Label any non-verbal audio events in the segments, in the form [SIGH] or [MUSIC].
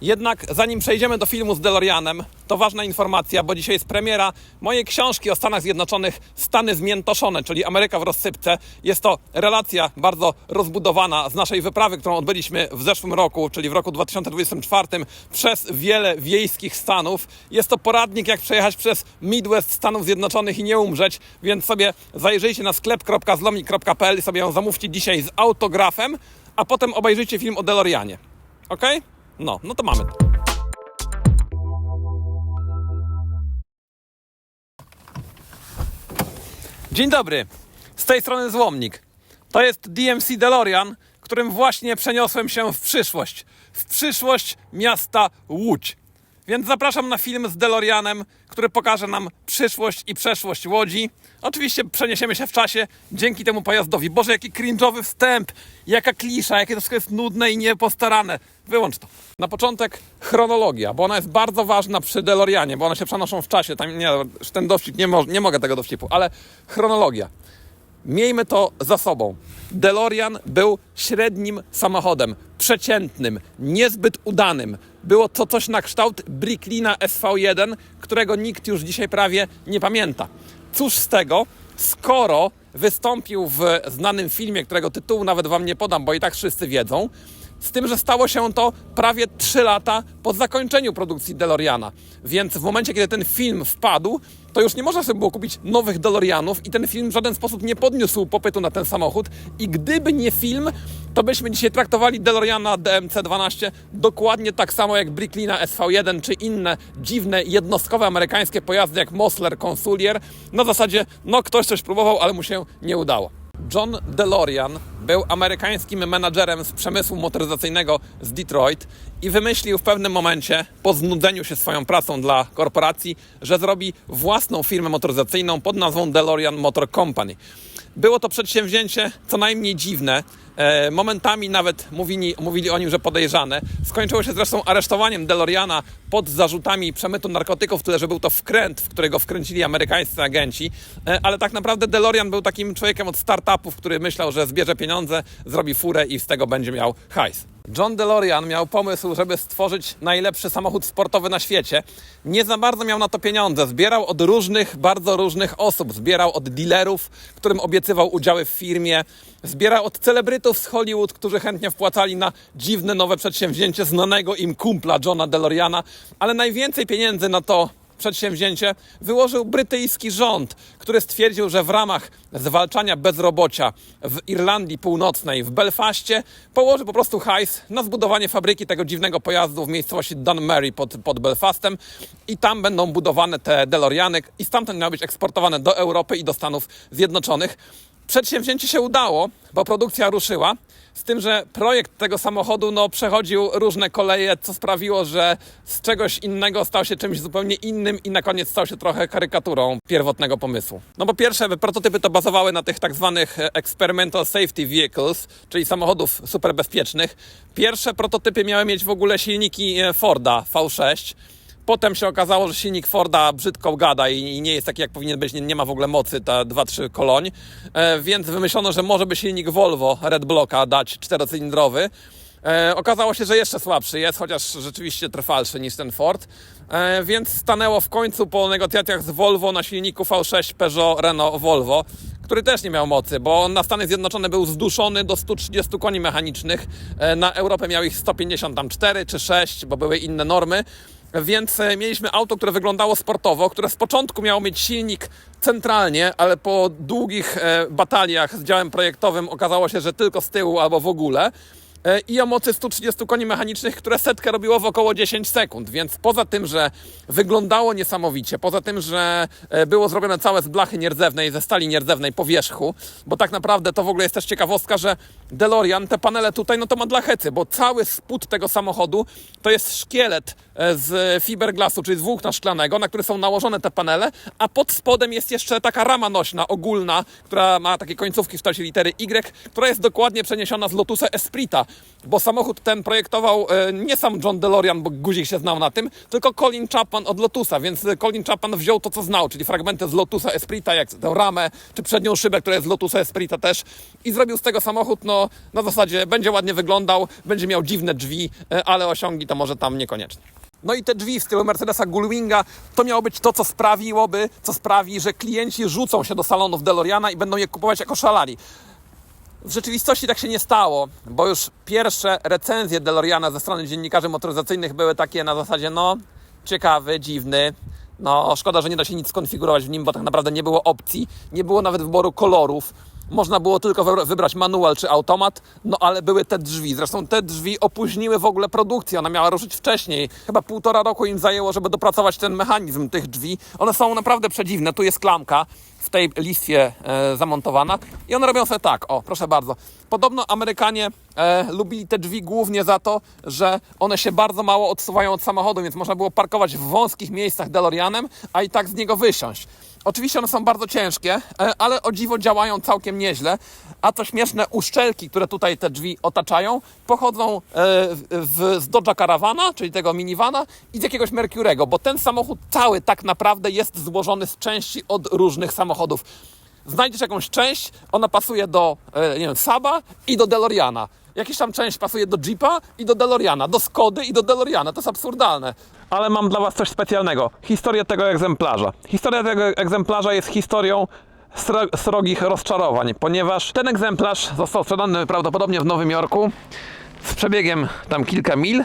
Jednak zanim przejdziemy do filmu z DeLoreanem, to ważna informacja, bo dzisiaj jest premiera mojej książki o Stanach Zjednoczonych Stany Zmiętoszone, czyli Ameryka w rozsypce. Jest to relacja bardzo rozbudowana z naszej wyprawy, którą odbyliśmy w zeszłym roku, czyli w roku 2024 przez wiele wiejskich stanów. Jest to poradnik, jak przejechać przez Midwest Stanów Zjednoczonych i nie umrzeć, więc sobie zajrzyjcie na sklep.zlomik.pl i sobie ją zamówcie dzisiaj z autografem, a potem obejrzyjcie film o DeLoreanie. Ok? No, no to mamy. Dzień dobry. Z tej strony Złomnik. To jest DMC DeLorean, którym właśnie przeniosłem się w przyszłość. W przyszłość miasta Łódź. Więc zapraszam na film z DeLoreanem, który pokaże nam przyszłość i przeszłość Łodzi. Oczywiście przeniesiemy się w czasie dzięki temu pojazdowi. Boże, jaki cringe'owy wstęp, jaka klisza, jakie to wszystko jest nudne i niepostarane. Wyłącz to. Na początek chronologia, bo ona jest bardzo ważna przy DeLoreanie, bo one się przenoszą w czasie. Tam nie, ten dowcip, nie, mo- nie mogę tego dowcipu, ale chronologia. Miejmy to za sobą. DeLorean był średnim samochodem, przeciętnym, niezbyt udanym. Było to coś na kształt Bricklina SV1, którego nikt już dzisiaj prawie nie pamięta. Cóż z tego, skoro wystąpił w znanym filmie, którego tytułu nawet wam nie podam, bo i tak wszyscy wiedzą, z tym, że stało się to prawie 3 lata po zakończeniu produkcji DeLoreana. Więc w momencie, kiedy ten film wpadł, to już nie można sobie było kupić nowych DeLoreanów i ten film w żaden sposób nie podniósł popytu na ten samochód. I gdyby nie film, to byśmy dzisiaj traktowali DeLoreana DMC-12 dokładnie tak samo jak Bricklina SV1 czy inne dziwne, jednostkowe amerykańskie pojazdy jak Mosler, Consulier. Na zasadzie, no ktoś coś próbował, ale mu się nie udało. John DeLorean był amerykańskim menadżerem z przemysłu motoryzacyjnego z Detroit i wymyślił w pewnym momencie, po znudzeniu się swoją pracą dla korporacji, że zrobi własną firmę motoryzacyjną pod nazwą DeLorean Motor Company. Było to przedsięwzięcie co najmniej dziwne, momentami nawet mówili, mówili o nim, że podejrzane. Skończyło się zresztą aresztowaniem DeLoreana pod zarzutami przemytu narkotyków, tyle że był to wkręt, w którego wkręcili amerykańscy agenci, E, ale tak naprawdę DeLorean był takim człowiekiem od startupów, który myślał, że zbierze pieniądze, zrobi furę i z tego będzie miał hajs. John DeLorean miał pomysł, żeby stworzyć najlepszy samochód sportowy na świecie. Nie za bardzo miał na to pieniądze. Zbierał od różnych, bardzo różnych osób. Zbierał od dealerów, którym obiecywał udziały w firmie. Zbierał od celebrytów z Hollywood, którzy chętnie wpłacali na dziwne nowe przedsięwzięcie znanego im kumpla Johna DeLoreana. Ale najwięcej pieniędzy na to przedsięwzięcie wyłożył brytyjski rząd, który stwierdził, że w ramach zwalczania bezrobocia w Irlandii Północnej, w Belfaście, położy po prostu hajs na zbudowanie fabryki tego dziwnego pojazdu w miejscowości Dunmary pod, pod Belfastem i tam będą budowane te DeLoreany i stamtąd miały być eksportowane do Europy i do Stanów Zjednoczonych. Przedsięwzięcie się udało, bo produkcja ruszyła, z tym, że projekt tego samochodu no, przechodził różne koleje, co sprawiło, że z czegoś innego stał się czymś zupełnie innym i na koniec stał się trochę karykaturą pierwotnego pomysłu. No bo pierwsze prototypy to bazowały na tych tak zwanych e, experimental safety vehicles, czyli samochodów superbezpiecznych. Pierwsze prototypy miały mieć w ogóle silniki e, Forda V6. Potem się okazało, że silnik Forda brzydko gada i nie jest taki, jak powinien być, nie, nie ma w ogóle mocy, ta 2-3 koloń, e, więc wymyślono, że może by silnik Volvo Red Blocka dać czterocylindrowy. E, okazało się, że jeszcze słabszy jest, chociaż rzeczywiście trwalszy niż ten Ford, e, więc stanęło w końcu po negocjacjach z Volvo na silniku V6 Peugeot Renault Volvo, który też nie miał mocy, bo na Stany Zjednoczone był zduszony do 130 koni mechanicznych, e, na Europę miał ich 154 czy 6, bo były inne normy. Więc e, mieliśmy auto, które wyglądało sportowo, które z początku miało mieć silnik centralnie, ale po długich e, bataliach z działem projektowym okazało się, że tylko z tyłu albo w ogóle. E, I o mocy 130 koni mechanicznych, które setkę robiło w około 10 sekund. Więc poza tym, że wyglądało niesamowicie, poza tym, że było zrobione całe z blachy nierdzewnej, ze stali nierdzewnej po wierzchu, bo tak naprawdę to w ogóle jest też ciekawostka, że DeLorean, te panele tutaj, no to ma dla hecy, bo cały spód tego samochodu to jest szkielet z fiberglasu, czyli z włókna szklanego, na który są nałożone te panele, a pod spodem jest jeszcze taka rama nośna, ogólna, która ma takie końcówki w kształcie litery Y, która jest dokładnie przeniesiona z Lotusa Esprita, bo samochód ten projektował e, nie sam John DeLorean, bo guzik się znał na tym, tylko Colin Chapman od Lotusa, więc Colin Chapman wziął to, co znał, czyli fragmenty z Lotusa Esprita, jak tę ramę, czy przednią szybę, która jest z Lotusa Esprita też i zrobił z tego samochód, no na zasadzie będzie ładnie wyglądał, będzie miał dziwne drzwi, e, ale osiągi to może tam niekoniecznie. No i te drzwi w stylu Mercedesa Gullwinga to miało być to, co sprawiłoby, co sprawi, że klienci rzucą się do salonów DeLoreana i będą je kupować jako szalali. W rzeczywistości tak się nie stało, bo już pierwsze recenzje DeLoreana ze strony dziennikarzy motoryzacyjnych były takie na zasadzie, no ciekawy, dziwny, no szkoda, że nie da się nic skonfigurować w nim, bo tak naprawdę nie było opcji, nie było nawet wyboru kolorów. Można było tylko wybra- wybrać manual czy automat, no ale były te drzwi. Zresztą te drzwi opóźniły w ogóle produkcję. Ona miała ruszyć wcześniej. Chyba półtora roku im zajęło, żeby dopracować ten mechanizm tych drzwi. One są naprawdę przedziwne. Tu jest klamka w tej listwie e, zamontowana i one robią sobie tak, o proszę bardzo. Podobno Amerykanie e, lubili te drzwi głównie za to, że one się bardzo mało odsuwają od samochodu, więc można było parkować w wąskich miejscach DeLoreanem, a i tak z niego wysiąść. Oczywiście one są bardzo ciężkie, e, ale o dziwo działają całkiem nieźle. A co śmieszne, uszczelki, które tutaj te drzwi otaczają, pochodzą e, w, z Dodge'a Caravana, czyli tego minivana i z jakiegoś Mercurego, bo ten samochód cały tak naprawdę jest złożony z części od różnych samochodów. Znajdziesz jakąś część, ona pasuje do e, nie wiem, Saba i do DeLoreana. Jakaś tam część pasuje do Jeepa i do DeLoreana, do Skody i do DeLoreana. To jest absurdalne. Ale mam dla Was coś specjalnego. Historię tego egzemplarza. Historia tego egzemplarza jest historią sro- srogich rozczarowań, ponieważ ten egzemplarz został sprzedany prawdopodobnie w Nowym Jorku z przebiegiem tam kilka mil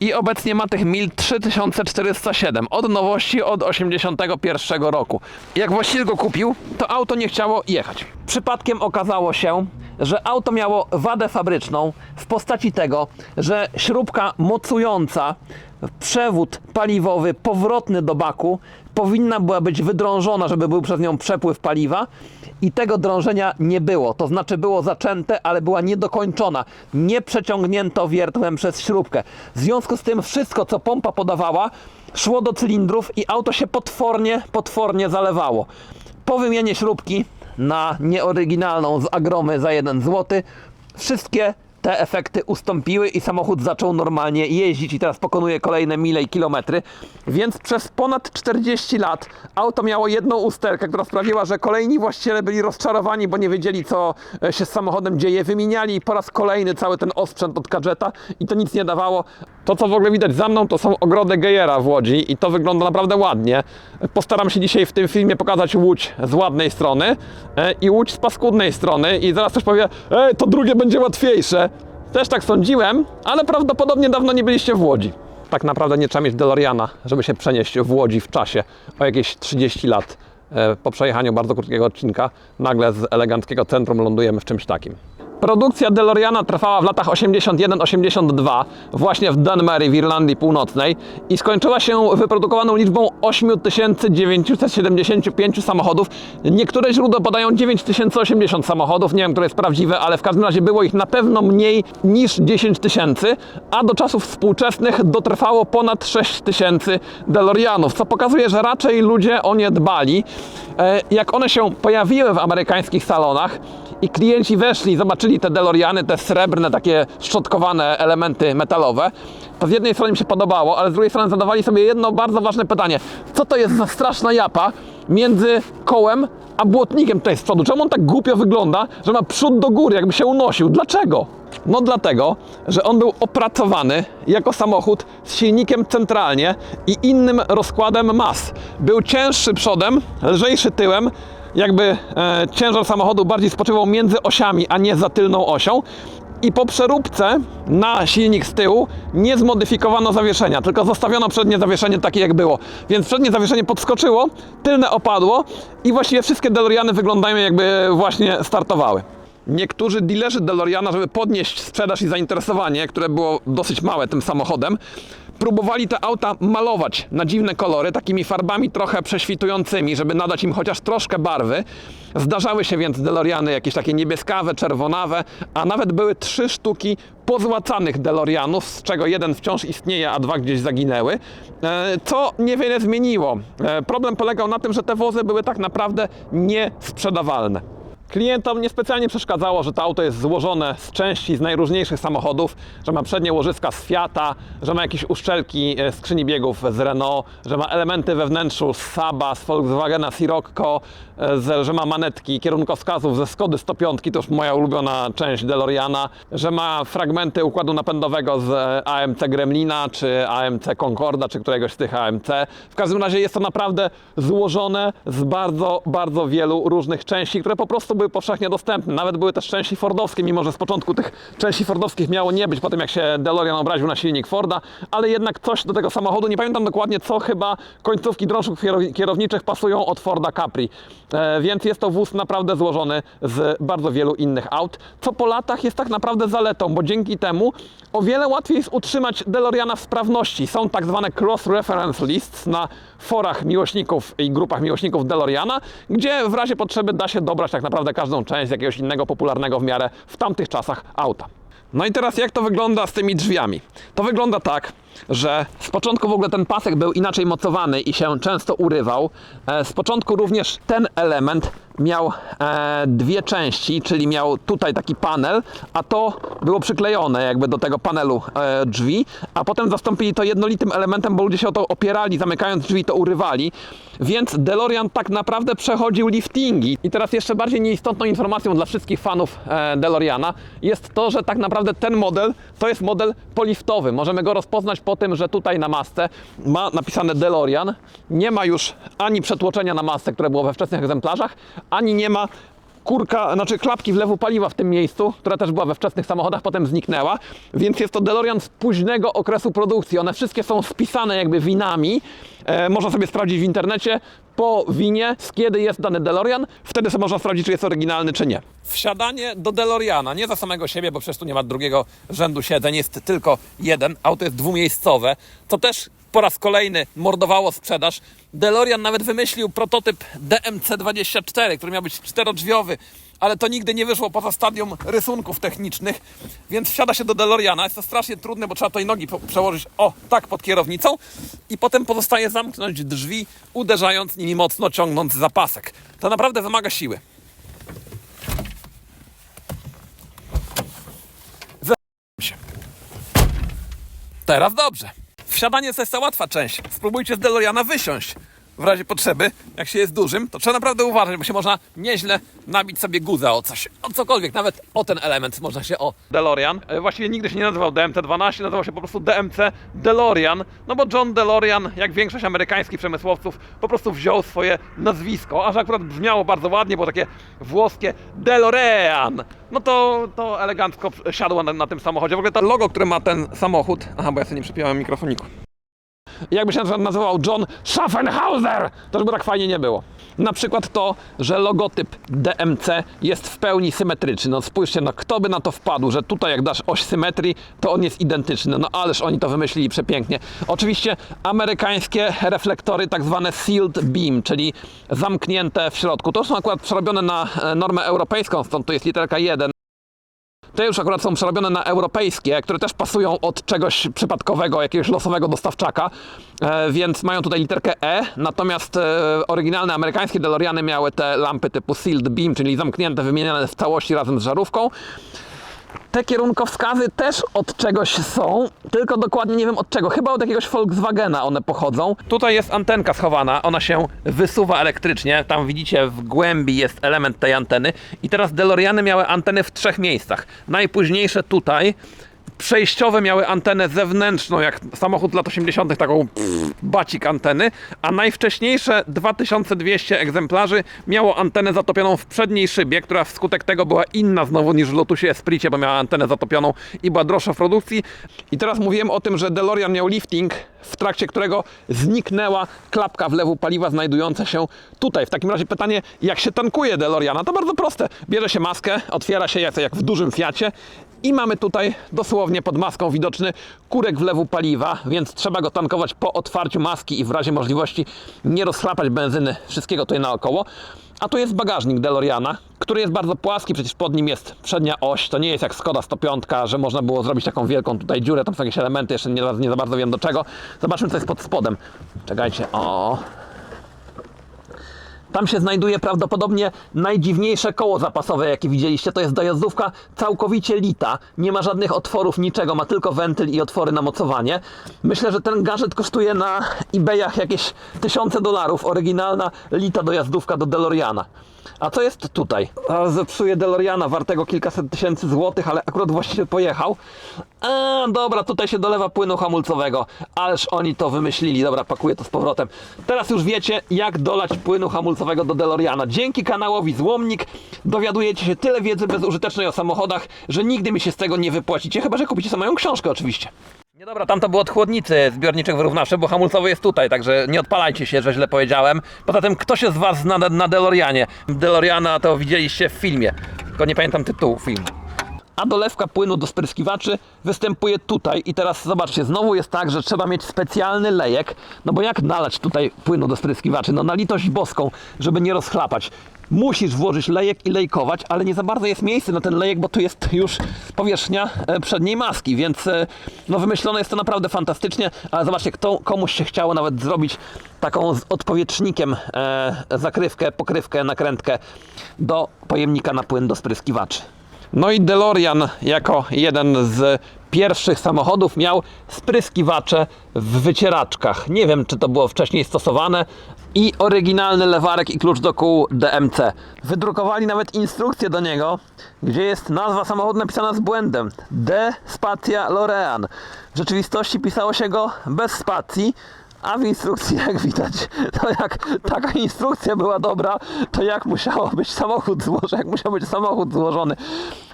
i obecnie ma tych mil 3407 od nowości od 81 roku. Jak właściciel go kupił, to auto nie chciało jechać. Przypadkiem okazało się, że auto miało wadę fabryczną w postaci tego, że śrubka mocująca przewód paliwowy powrotny do baku powinna była być wydrążona, żeby był przez nią przepływ paliwa i tego drążenia nie było. To znaczy było zaczęte, ale była niedokończona. Nie przeciągnięto wiertłem przez śrubkę. W związku z tym wszystko, co pompa podawała, szło do cylindrów i auto się potwornie, potwornie zalewało. Po wymianie śrubki na nieoryginalną z Agromy za 1 zł, wszystkie te efekty ustąpiły i samochód zaczął normalnie jeździć i teraz pokonuje kolejne mile i kilometry. Więc przez ponad 40 lat auto miało jedną usterkę, która sprawiła, że kolejni właściciele byli rozczarowani, bo nie wiedzieli co e, się z samochodem dzieje. Wymieniali po raz kolejny cały ten osprzęt od gadżeta i to nic nie dawało. To co w ogóle widać za mną to są ogrody Gejera w Łodzi i to wygląda naprawdę ładnie. Postaram się dzisiaj w tym filmie pokazać Łódź z ładnej strony e, i Łódź z paskudnej strony i zaraz ktoś powie, ej to drugie będzie łatwiejsze. Też tak sądziłem, ale prawdopodobnie dawno nie byliście w Łodzi. Tak naprawdę nie trzeba mieć DeLoreana, żeby się przenieść w Łodzi w czasie o jakieś 30 lat. E, Po przejechaniu bardzo krótkiego odcinka nagle z eleganckiego centrum lądujemy w czymś takim. Produkcja DeLoreana trwała w latach 81-82 właśnie w Dunmary w Irlandii Północnej i skończyła się wyprodukowaną liczbą 8975 samochodów. Niektóre źródła podają 9080 samochodów, nie wiem, które jest prawdziwe, ale w każdym razie było ich na pewno mniej niż 10 tysięcy, a do czasów współczesnych dotrwało ponad 6 tysięcy DeLoreanów, co pokazuje, że raczej ludzie o nie dbali. E, Jak one się pojawiły w amerykańskich salonach, i klienci weszli, zobaczyli te DeLoreany, te srebrne, takie szczotkowane elementy metalowe, to z jednej strony im się podobało, ale z drugiej strony zadawali sobie jedno bardzo ważne pytanie. Co to jest za straszna japa między kołem a błotnikiem tutaj z przodu? Czemu on tak głupio wygląda, że ma przód do góry, jakby się unosił? Dlaczego? No dlatego, że on był opracowany jako samochód z silnikiem centralnie i innym rozkładem mas. Był cięższy przodem, lżejszy tyłem, jakby e, ciężar samochodu bardziej spoczywał między osiami, a nie za tylną osią. I po przeróbce na silnik z tyłu nie zmodyfikowano zawieszenia, tylko zostawiono przednie zawieszenie takie jak było. Więc przednie zawieszenie podskoczyło, tylne opadło i właściwie wszystkie DeLoreany wyglądają jakby właśnie startowały. Niektórzy dealerzy DeLoreana, żeby podnieść sprzedaż i zainteresowanie, które było dosyć małe tym samochodem, próbowali te auta malować na dziwne kolory, takimi farbami trochę prześwitującymi, żeby nadać im chociaż troszkę barwy. Zdarzały się więc DeLoreany jakieś takie niebieskawe, czerwonawe, a nawet były trzy sztuki pozłacanych DeLoreanów, z czego jeden wciąż istnieje, a dwa gdzieś zaginęły, e, co niewiele zmieniło. E, Problem polegał na tym, że te wozy były tak naprawdę niesprzedawalne. Klientom niespecjalnie przeszkadzało, że to auto jest złożone z części z najróżniejszych samochodów, że ma przednie łożyska z Fiata, że ma jakieś uszczelki e, skrzyni biegów z Renault, że ma elementy we wnętrzu z Saba, z Volkswagena Sirocco, e, że ma manetki kierunkowskazów ze Skody 105, to już moja ulubiona część DeLoreana, że ma fragmenty układu napędowego z e, AMC Gremlina, czy AMC Concorda, czy któregoś z tych AMC. W każdym razie jest to naprawdę złożone z bardzo, bardzo wielu różnych części, które po prostu były powszechnie dostępne. Nawet były też części Fordowskie, mimo że z początku tych części Fordowskich miało nie być, po tym jak się DeLorean obraził na silnik Forda, ale jednak coś do tego samochodu, nie pamiętam dokładnie co, chyba końcówki drążków kierow- kierowniczych pasują od Forda Capri. E, więc jest to wóz naprawdę złożony z bardzo wielu innych aut, co po latach jest tak naprawdę zaletą, bo dzięki temu o wiele łatwiej jest utrzymać DeLoreana w sprawności. Są tak zwane cross-reference lists na forach miłośników i grupach miłośników DeLoreana, gdzie w razie potrzeby da się dobrać tak naprawdę każdą część jakiegoś innego popularnego w miarę w tamtych czasach auta. No i teraz jak to wygląda z tymi drzwiami? To wygląda tak, że z początku w ogóle ten pasek był inaczej mocowany i się często urywał. E, Z początku również ten element miał e, dwie części, czyli miał tutaj taki panel, a to było przyklejone jakby do tego panelu e, drzwi, a potem zastąpili to jednolitym elementem, bo ludzie się o to opierali, zamykając drzwi to urywali. Więc DeLorean tak naprawdę przechodził liftingi. I teraz jeszcze bardziej nieistotną informacją dla wszystkich fanów DeLoreana jest to, że tak naprawdę ten model to jest model poliftowy. Możemy go rozpoznać po tym, że tutaj na masce ma napisane DeLorean. Nie ma już ani przetłoczenia na masce, które było we wczesnych egzemplarzach, ani nie ma kurka, znaczy klapki wlewu paliwa w tym miejscu, która też była we wczesnych samochodach, potem zniknęła, więc jest to DeLorean z późnego okresu produkcji. One wszystkie są spisane jakby winami. E, można sobie sprawdzić w internecie po winie, z kiedy jest dany DeLorean. Wtedy sobie można sprawdzić, czy jest oryginalny, czy nie. Wsiadanie do DeLoreana, nie za samego siebie, bo przecież tu nie ma drugiego rzędu siedzeń, jest tylko jeden. Auto jest dwumiejscowe, co też po raz kolejny mordowało sprzedaż. DeLorean nawet wymyślił prototyp DMC-24, który miał być czterodrzwiowy, ale to nigdy nie wyszło poza stadium rysunków technicznych, więc wsiada się do DeLoreana. Jest to strasznie trudne, bo trzeba tutaj nogi przełożyć o tak pod kierownicą i potem pozostaje zamknąć drzwi, uderzając nimi mocno, ciągnąc za pasek. To naprawdę wymaga siły. Się. Teraz dobrze. Wsiadanie to jest ta łatwa część. Spróbujcie z DeLoreana wysiąść. W razie potrzeby, jak się jest dużym, to trzeba naprawdę uważać, bo się można nieźle nabić sobie guzę o coś. O cokolwiek, nawet o ten element można się o. DeLorean. E, Właściwie nigdy się nie nazywał DMT-12, nazywał się po prostu DMC DeLorean. No bo John DeLorean, jak większość amerykańskich przemysłowców, po prostu wziął swoje nazwisko. A że akurat brzmiało bardzo ładnie, było takie włoskie DeLorean. No to, to elegancko siadło na, na tym samochodzie. W ogóle to logo, które ma ten samochód. Aha, bo ja sobie nie przypiąłem mikrofoniku. Jakby się nazywał John Schaffenhauser, to żeby tak fajnie nie było. Na przykład to, że logotyp DMC jest w pełni symetryczny. No spójrzcie, no kto by na to wpadł, że tutaj jak dasz oś symetrii, to on jest identyczny. No ależ oni to wymyślili przepięknie. Oczywiście amerykańskie reflektory, tak zwane sealed beam, czyli zamknięte w środku. To są akurat przerobione na e, normę europejską, stąd tu jest literka 1. Te już akurat są przerobione na europejskie, które też pasują od czegoś przypadkowego, jakiegoś losowego dostawczaka, e, więc mają tutaj literkę E, natomiast e, oryginalne amerykańskie DeLoreany miały te lampy typu sealed beam, czyli zamknięte, wymieniane w całości razem z żarówką. Te kierunkowskazy też od czegoś są, tylko dokładnie nie wiem od czego. Chyba od jakiegoś Volkswagena one pochodzą. Tutaj jest antenka schowana, ona się wysuwa elektrycznie. Tam widzicie w głębi jest element tej anteny. I teraz DeLoreany miały anteny w trzech miejscach. Najpóźniejsze tutaj. Przejściowe miały antenę zewnętrzną, jak samochód lat 80., taką bacik anteny, a najwcześniejsze 2200 egzemplarzy miało antenę zatopioną w przedniej szybie, która wskutek tego była inna znowu niż w Lotusie Espricie, bo miała antenę zatopioną i była droższa w produkcji. I teraz mówiłem o tym, że DeLorean miał lifting w trakcie którego zniknęła klapka wlewu paliwa znajdująca się tutaj. W takim razie pytanie, jak się tankuje DeLoreana? To bardzo proste. Bierze się maskę, otwiera się jak, jak w dużym Fiacie i mamy tutaj dosłownie pod maską widoczny kurek wlewu paliwa, więc trzeba go tankować po otwarciu maski i w razie możliwości nie rozchlapać benzyny wszystkiego tutaj naokoło. A tu jest bagażnik DeLoreana, który jest bardzo płaski, przecież pod nim jest przednia oś. To nie jest jak Skoda 105, że można było zrobić taką wielką tutaj dziurę, tam są jakieś elementy, jeszcze nie, nie za bardzo wiem do czego. Zobaczmy co jest pod spodem. Czekajcie, o. Tam się znajduje prawdopodobnie najdziwniejsze koło zapasowe, jakie widzieliście. To jest dojazdówka całkowicie lita. Nie ma żadnych otworów, niczego. Ma tylko wentyl i otwory na mocowanie. Myślę, że ten gadżet kosztuje na eBayach jakieś tysiące dolarów. Oryginalna lita dojazdówka do DeLoreana. A co jest tutaj? A, Zepsuję DeLoreana wartego kilkaset tysięcy złotych, ale akurat właściciel pojechał. A, dobra, tutaj się dolewa płynu hamulcowego. Ależ oni to wymyślili. Dobra, pakuję to z powrotem. Teraz już wiecie, jak dolać płynu hamulcowego do DeLoreana. Dzięki kanałowi Złomnik dowiadujecie się tyle wiedzy bezużytecznej o samochodach, że nigdy mi się z tego nie wypłacicie, chyba że kupicie moją książkę oczywiście. Nie dobra, tam to było od chłodnicy, zbiorniczek wyrównawczy, bo hamulcowy jest tutaj, także nie odpalajcie się, że źle powiedziałem. Poza tym, kto się z Was zna na, na DeLoreanie? DeLoreana to widzieliście w filmie, tylko nie pamiętam tytułu filmu. A dolewka płynu do spryskiwaczy występuje tutaj i teraz zobaczcie, znowu jest tak, że trzeba mieć specjalny lejek, no bo jak nalać tutaj płynu do spryskiwaczy? No na litość boską, żeby nie rozchlapać. Musisz włożyć lejek i lejkować, ale nie za bardzo jest miejsce na ten lejek, bo tu jest już powierzchnia e, przedniej maski, więc e, no wymyślone jest to naprawdę fantastycznie, ale zobaczcie, kto, komuś się chciało nawet zrobić taką z odpowietrznikiem e, zakrywkę, pokrywkę, nakrętkę do pojemnika na płyn do spryskiwaczy. No i DeLorean jako jeden z pierwszych samochodów miał spryskiwacze w wycieraczkach. Nie wiem, czy to było wcześniej stosowane. I oryginalny lewarek i klucz do kół DMC. Wydrukowali nawet instrukcję do niego, gdzie jest nazwa samochodu napisana z błędem. De Spatia Lorean. W rzeczywistości pisało się go bez spacji, a w instrukcji, [LAUGHS] jak widać, to jak taka instrukcja była dobra, to jak musiało być samochód złożony, jak musiał być samochód złożony.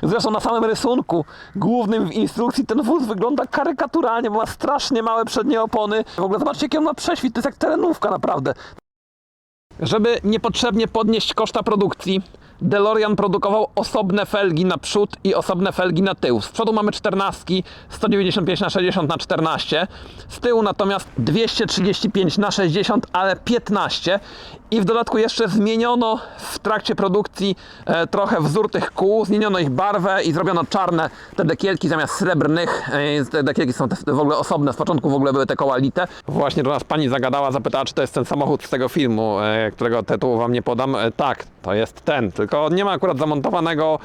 Zresztą na samym rysunku głównym w instrukcji ten wóz wygląda karykaturalnie, bo ma strasznie małe przednie opony. W ogóle zobaczcie, jaki on ma prześwit, to jest jak terenówka naprawdę. Żeby niepotrzebnie podnieść koszta produkcji, DeLorean produkował osobne felgi na przód i osobne felgi na tył. Z przodu mamy 14, 195 na 60 na 14, z tyłu natomiast 235 na 60, ale 15 i w dodatku jeszcze zmieniono w trakcie produkcji e, trochę wzór tych kół, zmieniono ich barwę i zrobiono czarne te dekielki zamiast srebrnych. E, te dekielki są te w ogóle osobne, z początku w ogóle były te koła lite. Właśnie do nas pani zagadała, zapytała, czy to jest ten samochód z tego filmu, e, którego tytułu wam nie podam. E, tak, to jest ten, tylko nie ma akurat zamontowanego,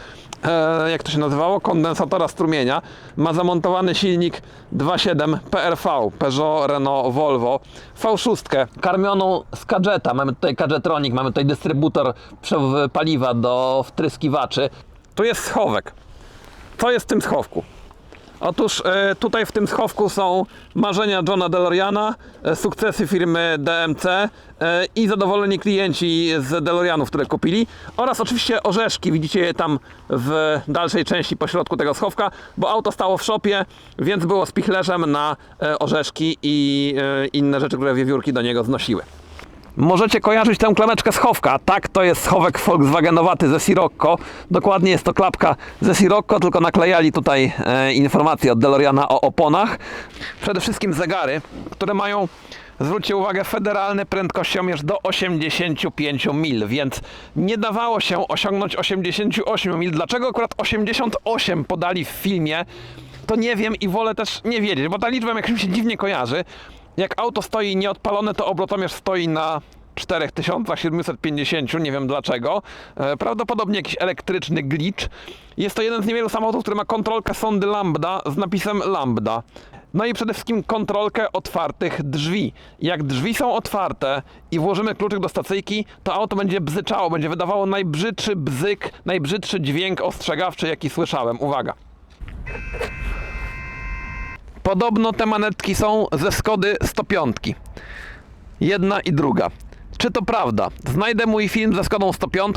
e, jak to się nazywało, kondensatora strumienia. Ma zamontowany silnik 2.7 PRV, Peugeot, Renault, Volvo, V6, karmioną z Kadżeta. Mamy tutaj Kadżetronik, mamy tutaj dystrybutor paliwa do wtryskiwaczy. Tu jest schowek. Co jest w tym schowku? Otóż e, tutaj w tym schowku są marzenia Johna DeLoreana, e, sukcesy firmy DMC e, i zadowoleni klienci z DeLoreanów, które kupili oraz oczywiście orzeszki, widzicie je tam w dalszej części pośrodku tego schowka, bo auto stało w szopie, więc było spichlerzem na orzeszki i inne rzeczy, które wiewiórki do niego znosiły. Możecie kojarzyć tę klameczkę schowka. Tak, to jest schowek Volkswagenowaty ze Sirocco. Dokładnie jest to klapka ze Sirocco, tylko naklejali tutaj e, informacje od DeLoreana o oponach. Przede wszystkim zegary, które mają, zwróćcie uwagę, federalny prędkościomierz do 85 mil, więc nie dawało się osiągnąć 88 mil. Dlaczego akurat 88 podali w filmie? To nie wiem i wolę też nie wiedzieć, bo ta liczba jakoś mi się dziwnie kojarzy. Jak auto stoi nieodpalone, to obrotomierz stoi na 4750, nie wiem dlaczego. E, Prawdopodobnie jakiś elektryczny glitch. Jest to jeden z niewielu samochodów, który ma kontrolkę sondy lambda z napisem lambda. No i przede wszystkim kontrolkę otwartych drzwi. Jak drzwi są otwarte i włożymy kluczyk do stacyjki, to auto będzie bzyczało, będzie wydawało najbrzydszy bzyk, najbrzydszy dźwięk ostrzegawczy, jaki słyszałem. Uwaga. Podobno te manetki są ze Skody 105. Jedna i druga. czy to prawda. Znajdę mój film ze Skodą 105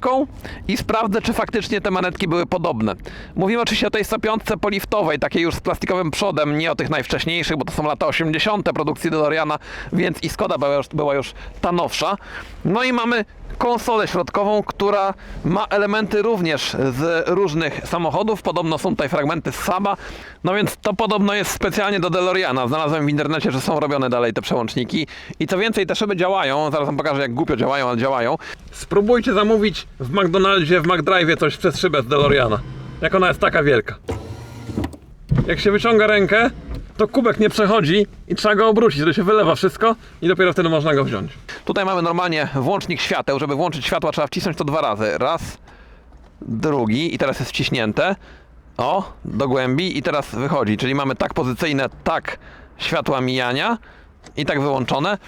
i sprawdzę, czy faktycznie te manetki były podobne. Mówimy oczywiście o tej 105 poliftowej, takiej już z plastikowym przodem, nie o tych najwcześniejszych, bo to są lata 80. produkcji DeLoreana, więc i Skoda była już, była już ta nowsza. No i mamy konsolę środkową, która ma elementy również z różnych samochodów. Podobno są tutaj fragmenty z Saba. No więc to podobno jest specjalnie do DeLoreana. Znalazłem w internecie, że są robione dalej te przełączniki. I co więcej, te szyby działają. Zaraz wam pokażę, jak głupio działają, ale działają. Spróbujcie zamówić w McDonaldzie, w McDrive'ie coś przez szybę z DeLoreana. Jak ona jest taka wielka. Jak się wyciąga rękę, to kubek nie przechodzi i trzeba go obrócić, to się wylewa wszystko i dopiero wtedy można go wziąć. Tutaj mamy normalnie włącznik świateł. Żeby włączyć światła trzeba wcisnąć to dwa razy. Raz, drugi i teraz jest wciśnięte. O, do głębi i teraz wychodzi. Czyli mamy tak pozycyjne, tak światła mijania i tak wyłączone.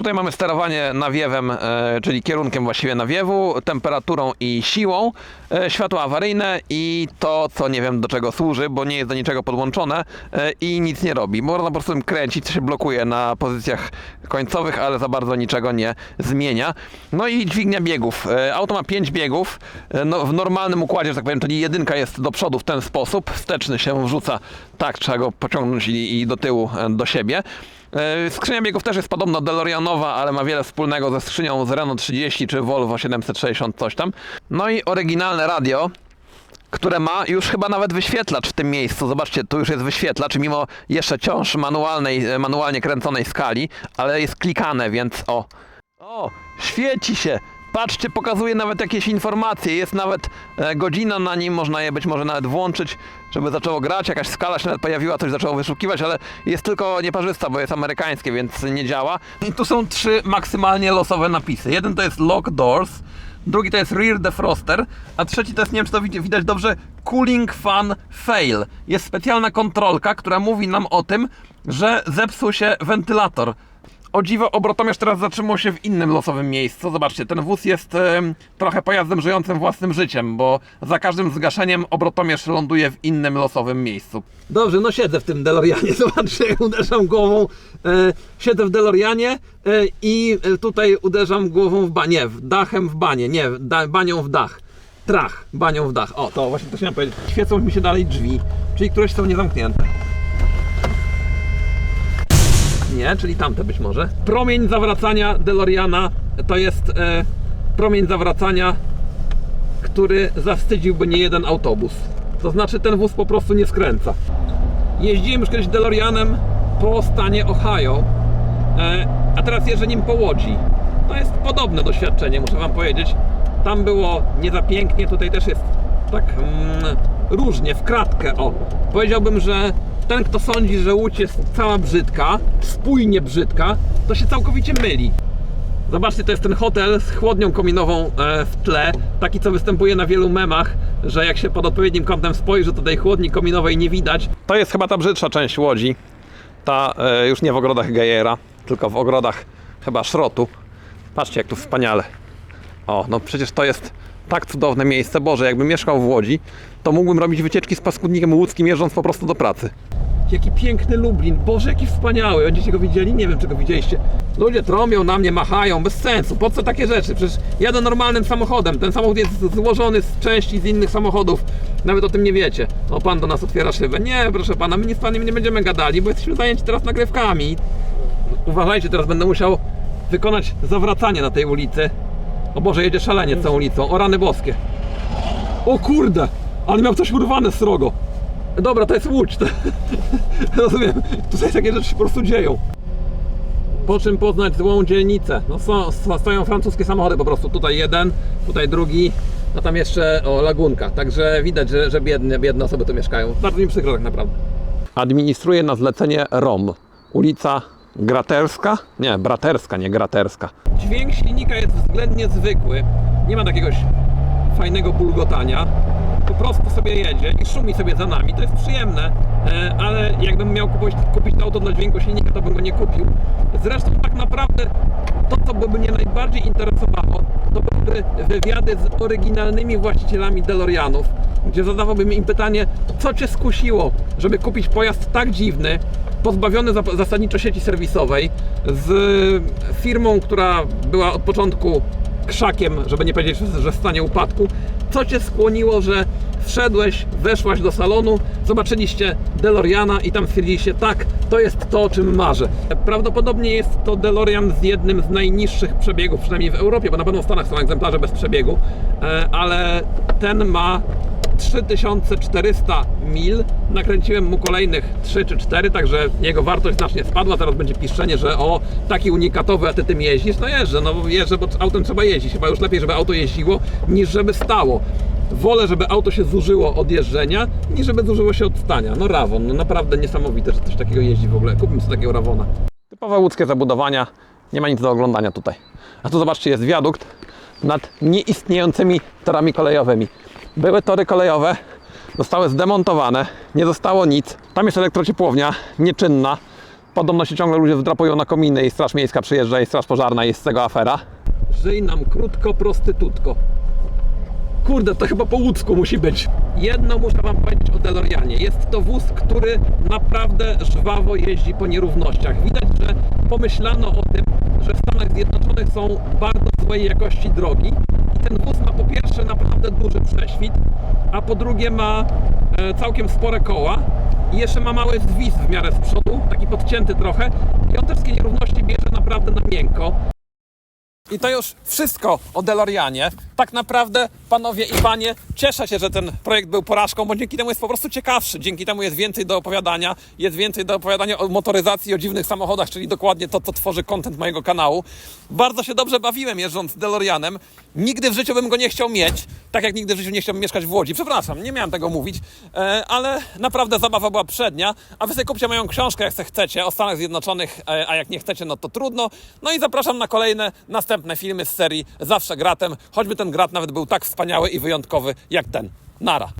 Tutaj mamy sterowanie nawiewem, e, czyli kierunkiem właściwie nawiewu, temperaturą i siłą, e, światła awaryjne i to, co nie wiem do czego służy, bo nie jest do niczego podłączone e, i nic nie robi. Można po prostu kręcić, się blokuje na pozycjach końcowych, ale za bardzo niczego nie zmienia. No i dźwignia biegów. Auto ma 5 biegów no, w normalnym układzie, że tak powiem, czyli jedynka jest do przodu w ten sposób, wsteczny się wrzuca tak, trzeba go pociągnąć i, i do tyłu do siebie. E, Skrzynia biegów też jest podobno DeLoreanowa, ale ma wiele wspólnego ze skrzynią z Renault 30 czy Volvo 760 coś tam. No i oryginalne radio, które ma już chyba nawet wyświetlacz w tym miejscu. Zobaczcie, tu już jest wyświetlacz, mimo jeszcze ciąż manualnej, e, manualnie kręconej skali, ale jest klikane, więc o. O, świeci się! Patrzcie, pokazuje nawet jakieś informacje. Jest nawet e, godzina na nim, można je być może nawet włączyć, żeby zaczęło grać. Jakaś skala się nawet pojawiła, coś zaczęło wyszukiwać, ale jest tylko nieparzysta, bo jest amerykańskie, więc nie działa. I tu są trzy maksymalnie losowe napisy. Jeden to jest Lock Doors, drugi to jest Rear Defroster, a trzeci to jest, nie wiem czy to widać, widać dobrze, Cooling Fan Fail. Jest specjalna kontrolka, która mówi nam o tym, że zepsuł się wentylator. O dziwo, obrotomierz teraz zatrzymał się w innym losowym miejscu. Zobaczcie, ten wóz jest trochę pojazdem żyjącym własnym życiem, bo za każdym zgaszeniem obrotomierz ląduje w innym losowym miejscu. Dobrze, no siedzę w tym DeLoreanie. [LAUGHS] Zobaczcie, uderzam głową. E, siedzę w DeLoreanie e, i e, tutaj uderzam głową w banie, w dachem w banie, nie, da, banią w dach. Trach, banią w dach. O, to właśnie to chciałem powiedzieć. Świecą mi się dalej drzwi, czyli któreś są niezamknięte. Nie, czyli tamte być może. Promień zawracania DeLoreana to jest e, promień zawracania, który zawstydziłby nie jeden autobus. To znaczy ten wóz po prostu nie skręca. Jeździłem już kiedyś DeLoreanem po stanie Ohio, e, a teraz jeżdżę nim po Łodzi. To jest podobne doświadczenie, muszę Wam powiedzieć. Tam było nie za pięknie, tutaj też jest tak mm, różnie, w kratkę. O, powiedziałbym, że ten, kto sądzi, że Łódź jest cała brzydka, spójnie brzydka, to się całkowicie myli. Zobaczcie, to jest ten hotel z chłodnią kominową e, w tle, taki co występuje na wielu memach, że jak się pod odpowiednim kątem spojrzy, to tej chłodni kominowej nie widać. To jest chyba ta brzydsza część Łodzi. Ta e, już nie w ogrodach Gejera, tylko w ogrodach chyba Szrotu. Patrzcie, jak tu wspaniale. O, no przecież to jest tak cudowne miejsce. Boże, jakbym mieszkał w Łodzi, to mógłbym robić wycieczki z paskudnikiem łódzkim, jeżdżąc po prostu do pracy. Jaki piękny Lublin. Boże, jaki wspaniały. Będziecie go widzieli? Nie wiem, czy go widzieliście. Ludzie trąbią na mnie, machają, bez sensu. Po co takie rzeczy? Przecież jadę normalnym samochodem. Ten samochód jest złożony z części z innych samochodów. Nawet o tym nie wiecie. O, pan do nas otwiera szybę. Nie, proszę pana, my nic z panem nie będziemy gadali, bo jesteśmy zajęci teraz nagrywkami. Uważajcie, teraz będę musiał wykonać zawracanie na tej ulicy. O Boże, jedzie szalenie całą ulicą. O rany boskie. O kurde! Ale miał coś urwane srogo. Dobra, to jest Łódź. To... [LAUGHS] Rozumiem. Tutaj takie rzeczy się po prostu dzieją. Po czym poznać złą dzielnicę? No są, stoją francuskie samochody po prostu. Tutaj jeden, tutaj drugi, a tam jeszcze o lagunka. Także widać, że, że biedne, biedne osoby tu mieszkają. Bardzo mi przykro tak naprawdę. Administruje na zlecenie ROM. Ulica Graterska? Nie, Braterska, nie Graterska. Dźwięk silnika jest względnie zwykły. Nie ma takiegoś fajnego bulgotania. Po prostu sobie jedzie i szumi sobie za nami. To jest przyjemne, e, ale jakbym miał kupić, kupić to auto dla dźwięku silnika, to bym go nie kupił. Zresztą tak naprawdę to, co by mnie najbardziej interesowało, to byłyby wywiady z oryginalnymi właścicielami DeLoreanów, gdzie zadawałbym im pytanie, co Cię skusiło, żeby kupić pojazd tak dziwny, pozbawiony zasadniczo sieci serwisowej, z firmą, która była od początku krzakiem, żeby nie powiedzieć, że w stanie upadku. Co Cię skłoniło, że wszedłeś, weszłaś do salonu, zobaczyliście DeLoreana i tam stwierdziliście, tak, to jest to, o czym marzę. Prawdopodobnie jest to DeLorean z jednym z najniższych przebiegów, przynajmniej w Europie, bo na pewno w Stanach są egzemplarze bez przebiegu, e, ale ten ma 3400 mil. Nakręciłem mu kolejnych 3 czy 4, także jego wartość znacznie spadła. Teraz będzie piszczenie, że o, taki unikatowy, a ty tym jeździsz. No jeżdżę, no jeżdżę, bo autem trzeba jeździć. Chyba już lepiej, żeby auto jeździło, niż żeby stało. Wolę, żeby auto się zużyło od jeżdżenia, niż żeby zużyło się od stania. No Rawon, no naprawdę niesamowite, że coś takiego jeździ w ogóle. Kupmy sobie takiego Rawona. Typowe łódzkie zabudowania, nie ma nic do oglądania tutaj. A tu zobaczcie, jest wiadukt nad nieistniejącymi torami kolejowymi. Były tory kolejowe, zostały zdemontowane, nie zostało nic. Tam jest elektrociepłownia, nieczynna. Podobno się ciągle ludzie wdrapują na kominy i Straż Miejska przyjeżdża i Straż Pożarna i jest z tego afera. Żyj nam krótko, prostytutko. Kurde, to chyba po łódzku musi być. Jedno muszę Wam powiedzieć o DeLoreanie. Jest to wóz, który naprawdę żwawo jeździ po nierównościach. Widać, że pomyślano o tym, że w Stanach Zjednoczonych są bardzo złej jakości drogi. I ten wóz naprawdę duży prześwit, a po drugie ma e, całkiem spore koła. I jeszcze ma mały zwis w miarę z przodu, taki podcięty trochę. I on też z nierówności bierze naprawdę na miękko. I to już wszystko o DeLoreanie. Tak naprawdę, panowie i panie, cieszę się, że ten projekt był porażką, bo dzięki temu jest po prostu ciekawszy. Dzięki temu jest więcej do opowiadania. Jest więcej do opowiadania o motoryzacji, o dziwnych samochodach, czyli dokładnie to, co tworzy content mojego kanału. Bardzo się dobrze bawiłem jeżdżąc DeLoreanem. Nigdy w życiu bym go nie chciał mieć, tak jak nigdy w życiu nie chciałbym mieszkać w Łodzi. Przepraszam, nie miałem tego mówić, e, ale naprawdę zabawa była przednia. A wy sobie kupcie moją książkę, jak chcecie, o Stanach Zjednoczonych, e, a jak nie chcecie, no to trudno. No i zapraszam na kolejne, następne filmy z serii Zawsze Gratem, choćby ten grat nawet był tak wspaniały i wyjątkowy jak ten. Nara.